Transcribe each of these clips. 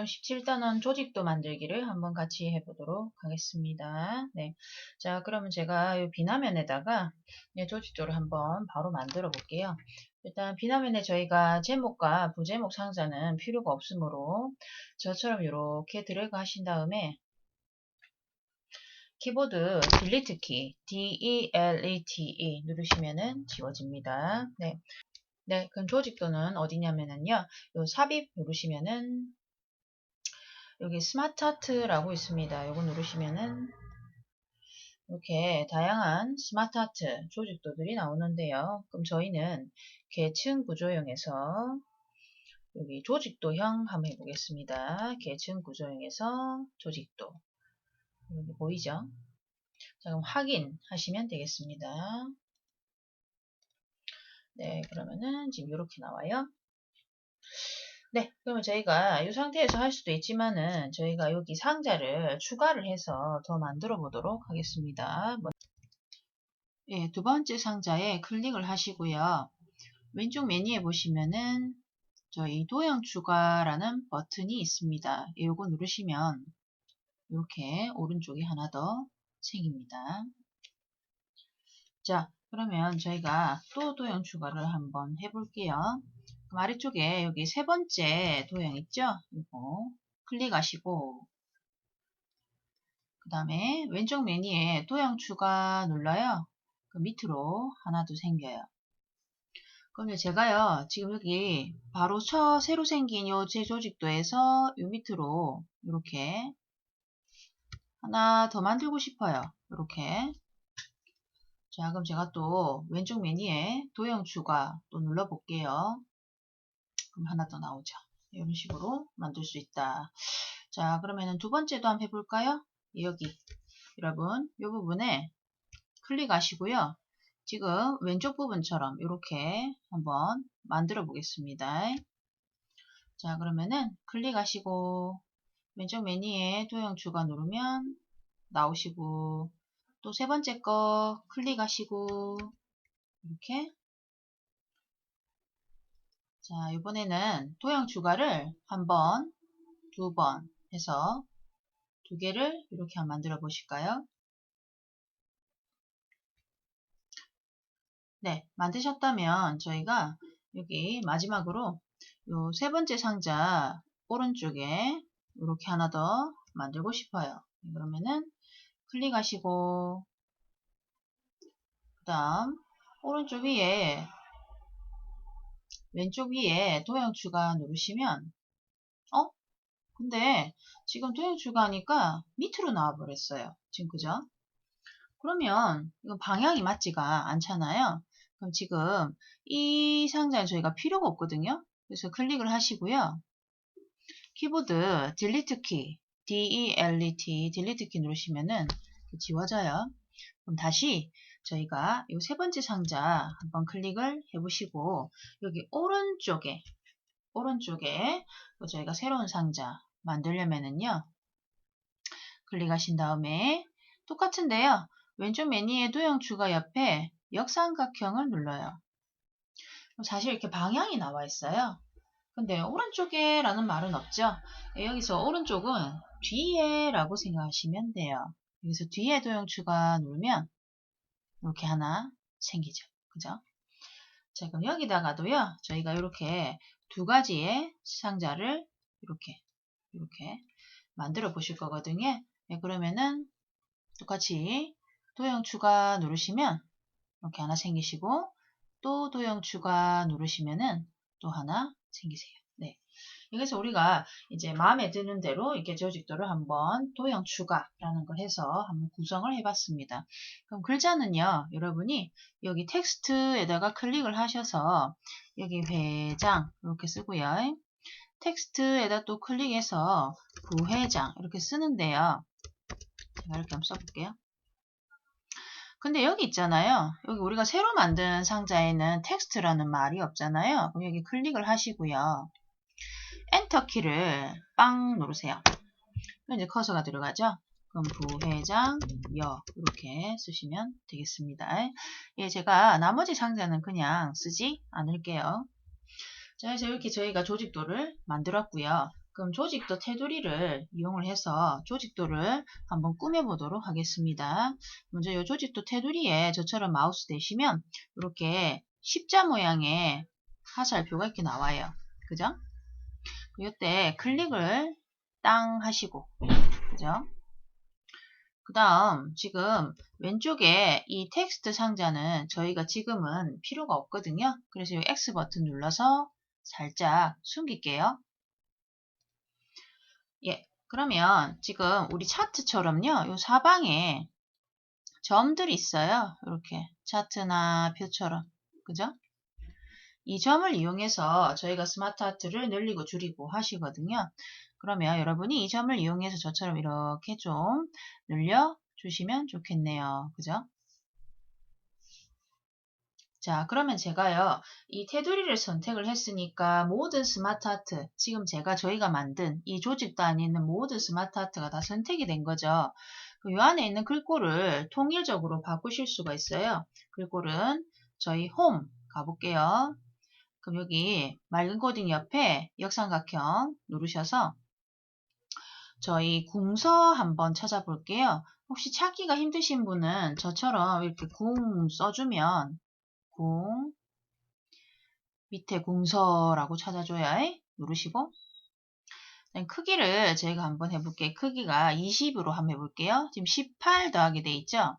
그럼 17단원 조직도 만들기를 한번 같이 해보도록 하겠습니다. 네. 자, 그러면 제가 이 비나면에다가 네, 조직도를 한번 바로 만들어 볼게요. 일단 비나면에 저희가 제목과 부제목 상자는 필요가 없으므로 저처럼 이렇게 드래그 하신 다음에 키보드 딜리트 키 D-E-L-E-T-E 누르시면은 지워집니다. 네. 네, 그럼 조직도는 어디냐면은요. 요 삽입 누르시면은 여기 스마트 아트라고 있습니다. 요거 누르시면은 이렇게 다양한 스마트 아트 조직도들이 나오는데요. 그럼 저희는 계층 구조형에서 여기 조직도형 한번 해보겠습니다. 계층 구조형에서 조직도 여기 보이죠? 자, 그럼 확인하시면 되겠습니다. 네, 그러면은 지금 이렇게 나와요. 네, 그러면 저희가 이 상태에서 할 수도 있지만은 저희가 여기 상자를 추가를 해서 더 만들어 보도록 하겠습니다. 뭐, 예, 두 번째 상자에 클릭을 하시고요. 왼쪽 메뉴에 보시면은 저희 도형 추가라는 버튼이 있습니다. 이거 누르시면 이렇게 오른쪽에 하나 더 생깁니다. 자, 그러면 저희가 또 도형 추가를 한번 해볼게요. 그럼 아래쪽에 여기 세 번째 도형 있죠? 이거 클릭하시고 그 다음에 왼쪽 메뉴에 도형 추가 눌러요. 그 밑으로 하나 더 생겨요. 그러면 제가요 지금 여기 바로 저 새로 생긴 요 제조직도에서 요 밑으로 이렇게 하나 더 만들고 싶어요. 이렇게 자 그럼 제가 또 왼쪽 메뉴에 도형 추가 또 눌러 볼게요. 그럼 하나 더 나오죠. 이런 식으로 만들 수 있다. 자, 그러면은 두 번째도 한번 해볼까요? 여기 여러분 이 부분에 클릭하시고요. 지금 왼쪽 부분처럼 이렇게 한번 만들어 보겠습니다. 자, 그러면은 클릭하시고 왼쪽 메뉴에 도형 추가 누르면 나오시고 또 세 번째 거 클릭하시고 이렇게 자, 이번에는 도형 추가를 한 번, 두 번 해서 두 개를 이렇게 한번 만들어 보실까요? 네, 만드셨다면 저희가 여기 마지막으로 요 세 번째 상자 오른쪽에 이렇게 하나 더 만들고 싶어요. 그러면은 클릭하시고 그 다음 오른쪽 위에 왼쪽 위에 도형 추가 누르시면 어? 근데 지금 도형 추가하니까 밑으로 나와 버렸어요. 지금 그죠? 그러면 이건 방향이 맞지가 않잖아요. 그럼 지금 이 상자는 저희가 필요가 없거든요. 그래서 클릭을 하시고요. 키보드 딜리트 키 D-E-L-E-T 딜리트 키 누르시면은 지워져요. 그럼 다시 저희가 이 세 번째 상자 한번 클릭을 해보시고 여기 오른쪽에 오른쪽에 저희가 새로운 상자 만들려면은요 클릭하신 다음에 똑같은데요. 왼쪽 메뉴에 도형 추가 옆에 역삼각형을 눌러요. 사실 이렇게 방향이 나와 있어요. 근데 오른쪽에 라는 말은 없죠. 예, 여기서 오른쪽은 뒤에 라고 생각하시면 돼요. 여기서 뒤에 도형 추가 누르면 이렇게 하나 생기죠. 그죠? 자, 그럼 여기다가도요, 저희가 이렇게 두 가지의 상자를 이렇게, 이렇게 만들어 보실 거거든요. 네, 그러면은 똑같이 도형 추가 누르시면 이렇게 하나 생기시고 또 도형 추가 누르시면은 또 하나 생기세요. 여기서 우리가 이제 마음에 드는 대로 이렇게 조직도를 한번 도형 추가라는 걸 해서 한번 구성을 해봤습니다. 그럼 글자는요, 여러분이 여기 텍스트에다가 클릭을 하셔서 여기 회장 이렇게 쓰고요. 텍스트에다 또 클릭해서 부회장 이렇게 쓰는데요. 제가 이렇게 한번 써볼게요. 근데 여기 있잖아요. 여기 우리가 새로 만든 상자에는 텍스트라는 말이 없잖아요. 그럼 여기 클릭을 하시고요. 엔터 키를 빵 누르세요. 그럼 이제 커서가 들어가죠. 그럼 부회장 여 이렇게 쓰시면 되겠습니다. 예, 제가 나머지 상자는 그냥 쓰지 않을게요. 자, 그래서 이렇게 저희가 조직도를 만들었고요. 그럼 조직도 테두리를 이용을 해서 조직도를 한번 꾸며보도록 하겠습니다. 먼저 이 조직도 테두리에 저처럼 마우스 대시면 이렇게 십자 모양의 화살표가 이렇게 나와요. 그죠? 이때 클릭을 땅 하시고 그죠? 그 다음 지금 왼쪽에 이 텍스트 상자는 저희가 지금은 필요가 없거든요. 그래서 이 X 버튼 눌러서 살짝 숨길게요. 예, 그러면 지금 우리 차트처럼요. 이 사방에 점들이 있어요. 이렇게 차트나 표처럼. 그죠? 이 점을 이용해서 저희가 스마트 아트를 늘리고 줄이고 하시거든요. 그러면 여러분이 이 점을 이용해서 저처럼 이렇게 좀 늘려 주시면 좋겠네요. 그죠? 자, 그러면 제가요, 이 테두리를 선택을 했으니까 모든 스마트 아트, 지금 제가 저희가 만든 이 조직도 안에 있는 모든 스마트 아트가 다 선택이 된 거죠. 이 안에 있는 글꼴을 통일적으로 바꾸실 수가 있어요. 글꼴은 저희 홈 가볼게요. 그럼 여기 맑은 코딩 옆에 역삼각형 누르셔서 저희 궁서 한번 찾아볼게요. 혹시 찾기가 힘드신 분은 저처럼 이렇게 궁 써주면 궁 밑에 궁서라고 찾아줘야 해. 누르시고 크기를 저희가 한번 해볼게요. 크기가 20으로 한번 해볼게요. 지금 18 더하기 돼 있죠?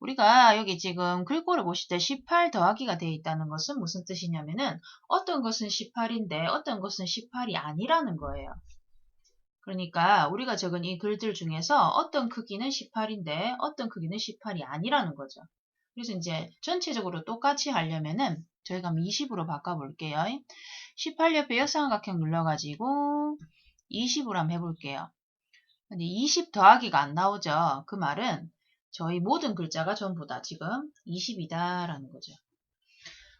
우리가 여기 지금 글꼴을 보실 때 18 더하기가 되어 있다는 것은 무슨 뜻이냐면은 어떤 것은 18인데 어떤 것은 18이 아니라는 거예요. 그러니까 우리가 적은 이 글들 중에서 어떤 크기는 18인데 어떤 크기는 18이 아니라는 거죠. 그래서 이제 전체적으로 똑같이 하려면은 저희가 20으로 바꿔볼게요. 18 옆에 역삼각형 눌러가지고 20으로 한번 해볼게요. 근데 20 더하기가 안 나오죠. 그 말은 저희 모든 글자가 전부 다 지금 20이다라는 거죠.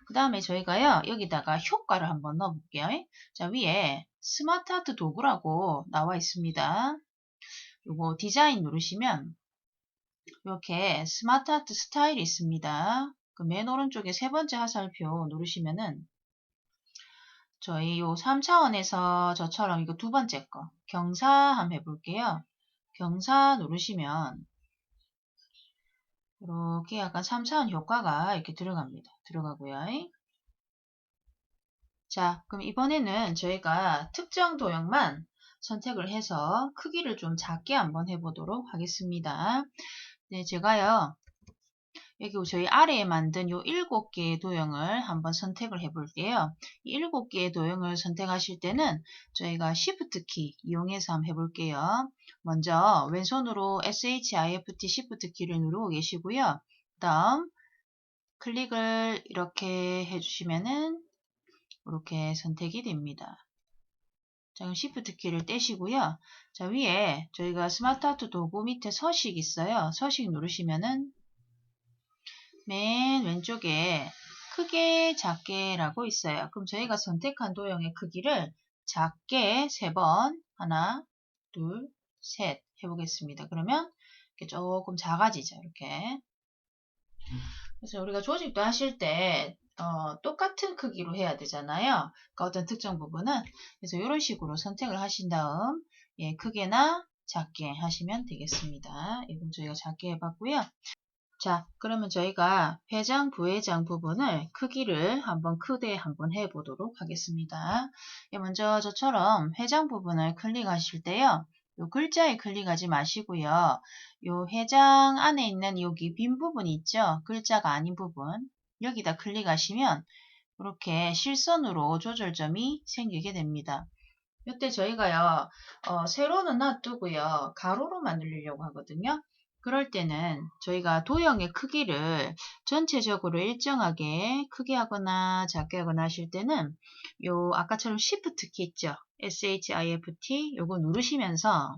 그 다음에 저희가요 여기다가 효과를 한번 넣어볼게요. 자 위에 스마트 아트 도구라고 나와 있습니다. 요거 디자인 누르시면 이렇게 스마트 아트 스타일이 있습니다. 그 맨 오른쪽에 세 번째 화살표 누르시면은 저희 요 3차원에서 저처럼 이거 두 번째 거 경사 한번 해볼게요. 경사 누르시면 이렇게 약간 3차원 효과가 이렇게 들어갑니다. 들어가고요. 자, 그럼 이번에는 저희가 특정 도형만 선택을 해서 크기를 좀 작게 한번 해보도록 하겠습니다. 네, 제가요. 여기 저희 아래에 만든 요 일곱 개의 도형을 한번 선택을 해 볼게요. 일곱 개의 도형을 선택하실 때는 저희가 Shift 키 이용해서 한번 해 볼게요. 먼저 왼손으로 SHIFT Shift 키를 누르고 계시고요. 그 다음 클릭을 이렇게 해주시면은 이렇게 선택이 됩니다. 자, 그럼 Shift 키를 떼시고요. 자, 위에 저희가 스마트 아트 도구 밑에 서식 있어요. 서식 누르시면은 맨 왼쪽에 크게 작게라고 있어요. 그럼 저희가 선택한 도형의 크기를 작게 세 번 하나 둘 셋 해보겠습니다. 그러면 이렇게 조금 작아지죠. 이렇게 그래서 우리가 조직도 하실 때 어, 똑같은 크기로 해야 되잖아요. 그러니까 어떤 특정 부분은 그래서 이런 식으로 선택을 하신 다음 예, 크게나 작게 하시면 되겠습니다. 이건 저희가 작게 해봤고요. 자, 그러면 저희가 회장, 부회장 부분을 크기를 한번 크게 한번 해보도록 하겠습니다. 예, 먼저 저처럼 회장 부분을 클릭하실 때요. 요 글자에 클릭하지 마시고요. 요 회장 안에 있는 여기 빈 부분 있죠? 글자가 아닌 부분. 여기다 클릭하시면 이렇게 실선으로 조절점이 생기게 됩니다. 이때 저희가요, 어, 세로는 놔두고요, 가로로 만들려고 하거든요. 그럴 때는 저희가 도형의 크기를 전체적으로 일정하게 크게 하거나 작게 하거나 하실 때는 요 아까처럼 Shift 키 있죠? SHIFT 요거 누르시면서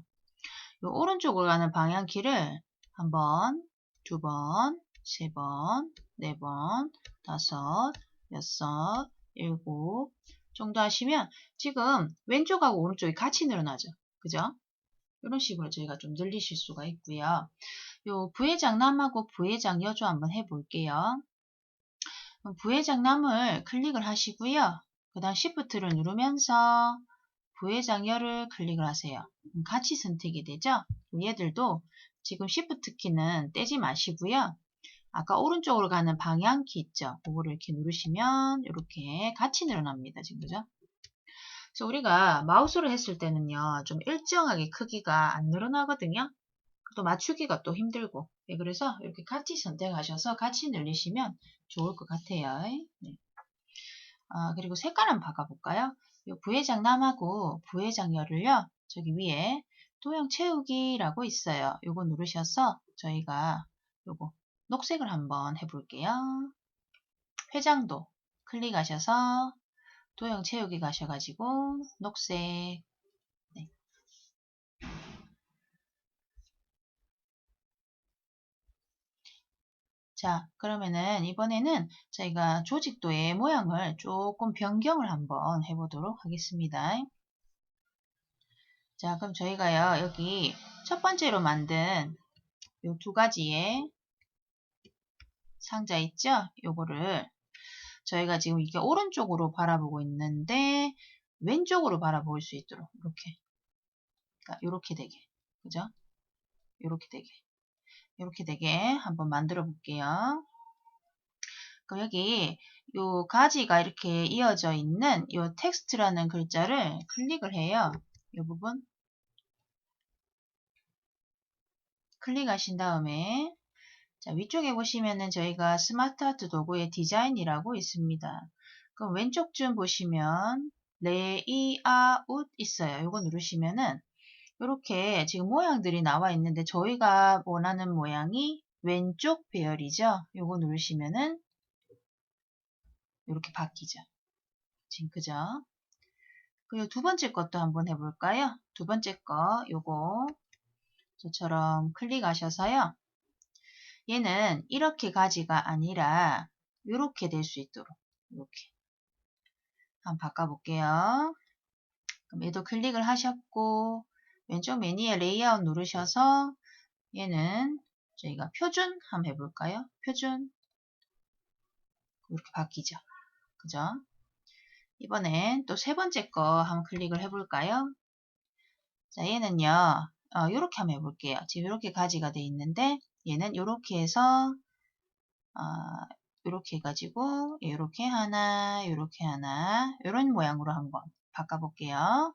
요 오른쪽으로 가는 방향 키를 한 번, 두 번, 세 번, 네 번, 다섯, 여섯, 일곱 정도 하시면 지금 왼쪽하고 오른쪽이 같이 늘어나죠. 그죠? 이런 식으로 저희가 좀 늘리실 수가 있고요. 요 부회장 남하고 부회장 여조 한번 해볼게요. 부회장 남을 클릭을 하시고요. 그 다음 Shift를 누르면서 부회장열을 클릭을 하세요. 같이 선택이 되죠? 얘들도 지금 Shift 키는 떼지 마시고요. 아까 오른쪽으로 가는 방향 키 있죠? 그거를 이렇게 누르시면 이렇게 같이 늘어납니다. 지금 그죠? 그래서 우리가 마우스로 했을 때는요. 좀 일정하게 크기가 안 늘어나거든요. 또 맞추기가 또 힘들고 네, 그래서 이렇게 같이 선택하셔서 같이 늘리시면 좋을 것 같아요. 네. 아, 그리고 색깔 한번 바꿔볼까요? 부회장 남하고 부회장 열을요. 저기 위에 도형 채우기라고 있어요. 요거 누르셔서 저희가 요거 녹색을 한번 해볼게요. 회장도 클릭하셔서 도형 채우기 가셔가지고 녹색 네. 자 그러면은 이번에는 저희가 조직도의 모양을 조금 변경을 한번 해보도록 하겠습니다. 자 그럼 저희가요 여기 첫 번째로 만든 요 두 가지의 상자 있죠? 요거를 저희가 지금 이게 오른쪽으로 바라보고 있는데 왼쪽으로 바라볼 수 있도록 이렇게 그러니까 이렇게 되게 그죠? 이렇게 되게 이렇게 되게 한번 만들어 볼게요. 그럼 여기 요 가지가 이렇게 이어져 있는 요 텍스트라는 글자를 클릭을 해요. 이 부분 클릭하신 다음에 자, 위쪽에 보시면은 저희가 스마트 아트 도구의 디자인이라고 있습니다. 그럼 왼쪽쯤 보시면 레이아웃 있어요. 이거 누르시면은 이렇게 지금 모양들이 나와 있는데 저희가 원하는 모양이 왼쪽 배열이죠. 이거 누르시면은 이렇게 바뀌죠. 지금 그죠? 그리고 두 번째 것도 한번 해볼까요? 두 번째 거 요거 저처럼 클릭하셔서요. 얘는 이렇게 가지가 아니라 이렇게 될 수 있도록 이렇게 한번 바꿔볼게요. 그럼 얘도 클릭을 하셨고 왼쪽 메뉴에 레이아웃 누르셔서 얘는 저희가 표준 한번 해볼까요? 표준 이렇게 바뀌죠. 그죠? 이번엔 또 세 번째 거 한번 클릭을 해볼까요? 자, 얘는요, 어, 이렇게 한번 해볼게요. 지금 이렇게 가지가 돼 있는데, 얘는 이렇게 해서 아, 이렇게 해가지고 이렇게 하나 이렇게 하나 이런 모양으로 한번 바꿔볼게요.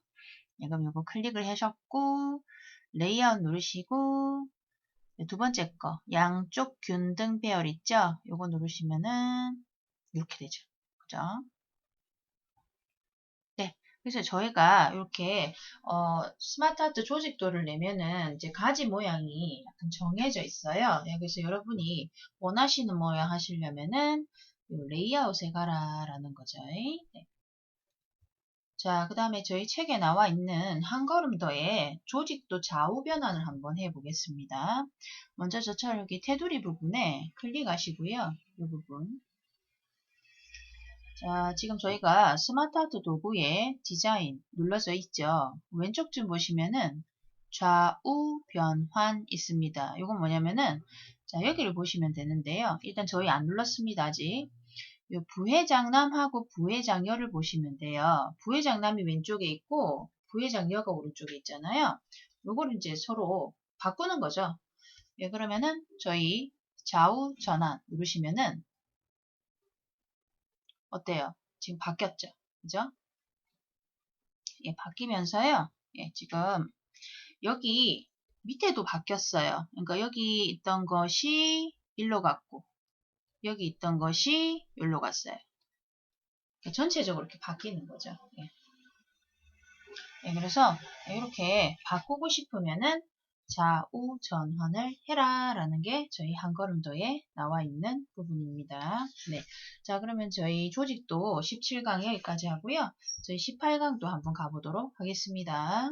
네, 그럼 이거 클릭을 하셨고 레이아웃 누르시고 두 번째 거 양쪽 균등 배열 있죠? 이거 누르시면은 이렇게 되죠. 그죠? 그래서 저희가 이렇게 어, 스마트 아트 조직도를 내면은 이제 가지 모양이 약간 정해져 있어요. 네, 그래서 여러분이 원하시는 모양 하시려면은 레이아웃에 가라라는 거죠. 네. 자, 그 다음에 저희 책에 나와 있는 한 걸음 더의 조직도 좌우 변환을 한번 해보겠습니다. 먼저 저처럼 여기 테두리 부분에 클릭하시고요. 이 부분 자, 지금 저희가 스마트 아트 도구에 디자인 눌러져 있죠. 왼쪽쯤 보시면은 좌우 변환 있습니다. 이건 뭐냐면은 자, 여기를 보시면 되는데요. 일단 저희 안 눌렀습니다. 아직. 요 부회장남하고 부회장여를 보시면 돼요. 부회장남이 왼쪽에 있고 부회장여가 오른쪽에 있잖아요. 요거를 이제 서로 바꾸는 거죠. 예, 그러면은 저희 좌우 전환 누르시면은 어때요? 지금 바뀌었죠? 그죠? 예, 바뀌면서요. 예, 지금 여기 밑에도 바뀌었어요. 그러니까 여기 있던 것이 일로 갔고 여기 있던 것이 일로 갔어요. 전체적으로 이렇게 바뀌는 거죠. 예. 예, 그래서 이렇게 바꾸고 싶으면은 좌우 전환을 해라 라는 게 저희 한 걸음도에 나와 있는 부분입니다. 네. 자 그러면 저희 조직도 17강 여기까지 하고요. 저희 18강도 한번 가보도록 하겠습니다.